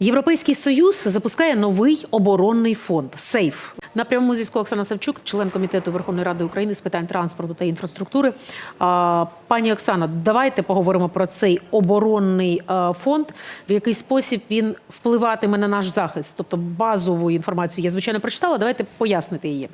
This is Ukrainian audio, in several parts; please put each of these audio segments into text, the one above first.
Європейський союз запускає новий оборонний фонд Сейф. На прямому зв'язку Оксана Савчук, член комітету Верховної Ради України з питань транспорту та інфраструктури. Пані Оксано, давайте поговоримо про цей оборонний е, фонд. В який спосіб він впливатиме на наш захист. Тобто базову інформацію я звичайно прочитала. Давайте пояснити її.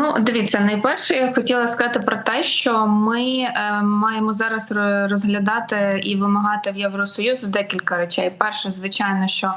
Ну, дивіться, найперше я хотіла сказати про те, що ми е, маємо зараз розглядати і вимагати в Євросоюзу декілька речей. Перше, звичайно, що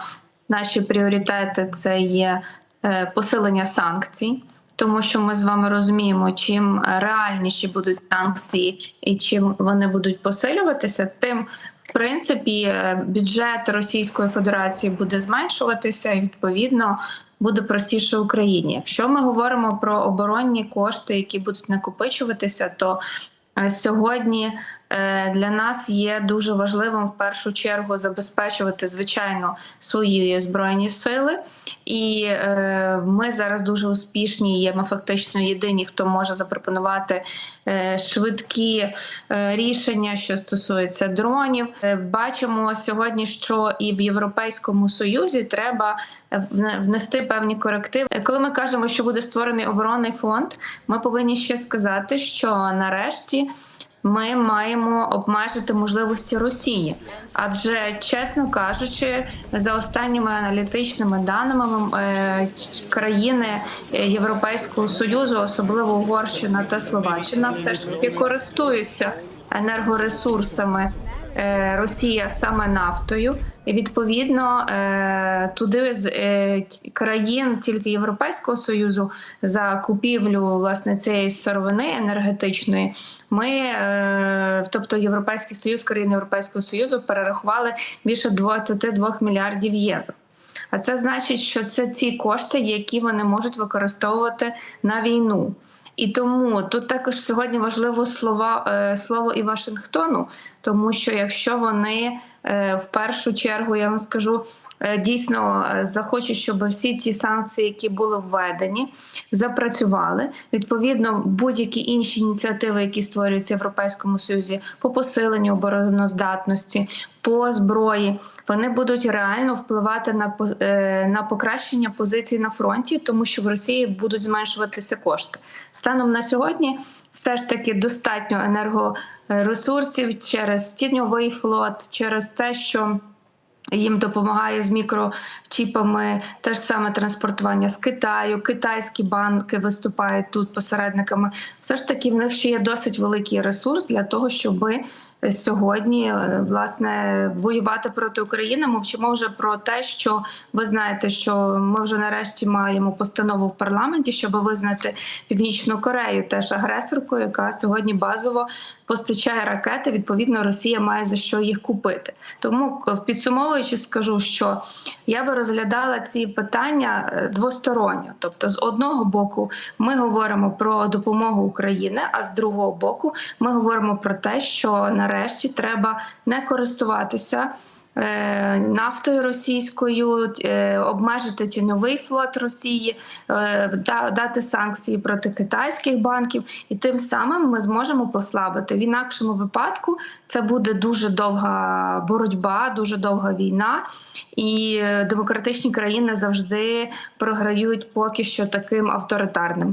наші пріоритети це є е, посилення санкцій. Тому що ми з вами розуміємо, чим реальніші будуть санкції і чим вони будуть посилюватися, тим в принципі е, бюджет Російської Федерації буде зменшуватися, і відповідно буде простіше Україні. Якщо ми говоримо про оборонні кошти, які будуть накопичуватися, то е, сьогодні для нас є дуже важливим в першу чергу забезпечувати звичайно свої збройні сили, і е, ми зараз дуже успішні. Є ми фактично єдині, хто може запропонувати е, швидкі е, рішення, що стосуються дронів. Е, Бачимо сьогодні, що і в Європейському Союзі треба внести певні корективи. Е, Коли ми кажемо, що буде створений оборонний фонд, ми повинні ще сказати, що нарешті. Ми маємо обмежити можливості Росії, адже чесно кажучи, за останніми аналітичними даними е, країни е, Європейського союзу, особливо Угорщина та Словаччина, все ж таки користуються енергоресурсами Росія саме нафтою, і відповідно е, туди з е, країн тільки Європейського союзу за купівлю власне цієї сировини енергетичної. Ми, е, тобто Європейський союз, країни Європейського союзу, перерахували більше 22 мільярдів євро. А це значить, що це ці кошти, які вони можуть використовувати на війну. І тому тут також сьогодні важливо слова е, слово і Вашингтону, тому що якщо вони е, в першу чергу, я вам скажу, е, дійсно захочуть, щоб всі ті санкції, які були введені, запрацювали. Відповідно, будь-які інші ініціативи, які створюються в Європейському Союзі по посиленню обороноздатності, по зброї, вони будуть реально впливати на е, на покращення позицій на фронті, тому що в Росії будуть зменшуватися кошти. Станом на сьогодні все ж таки достатньо енергоресурсів через тіньовий флот, через те, що їм допомагає з мікрочіпами, те ж саме транспортування з Китаю, китайські банки виступають тут посередниками. Все ж таки в них ще є досить великий ресурс для того, щоби сьогодні е, власне воювати проти України. Мовчимо вже про те, що ви знаєте, що ми вже нарешті маємо постанову в парламенті, щоб визнати Північну Корею теж агресоркою, яка сьогодні базово постачає ракети. Відповідно, Росія має за що їх купити. Тому підсумовуючи, скажу, що я би розглядала ці питання е, двосторонньо. Тобто, з одного боку, ми говоримо про допомогу України, а з другого боку, ми говоримо про те, що нарешті треба не користуватися. е, Нафтою російською е, обмежити тіньовий флот Росії, е, дати санкції проти китайських банків, і тим самим ми зможемо послабити. В інакшому випадку це буде дуже довга боротьба, дуже довга війна, і демократичні країни завжди програють поки що таким авторитарним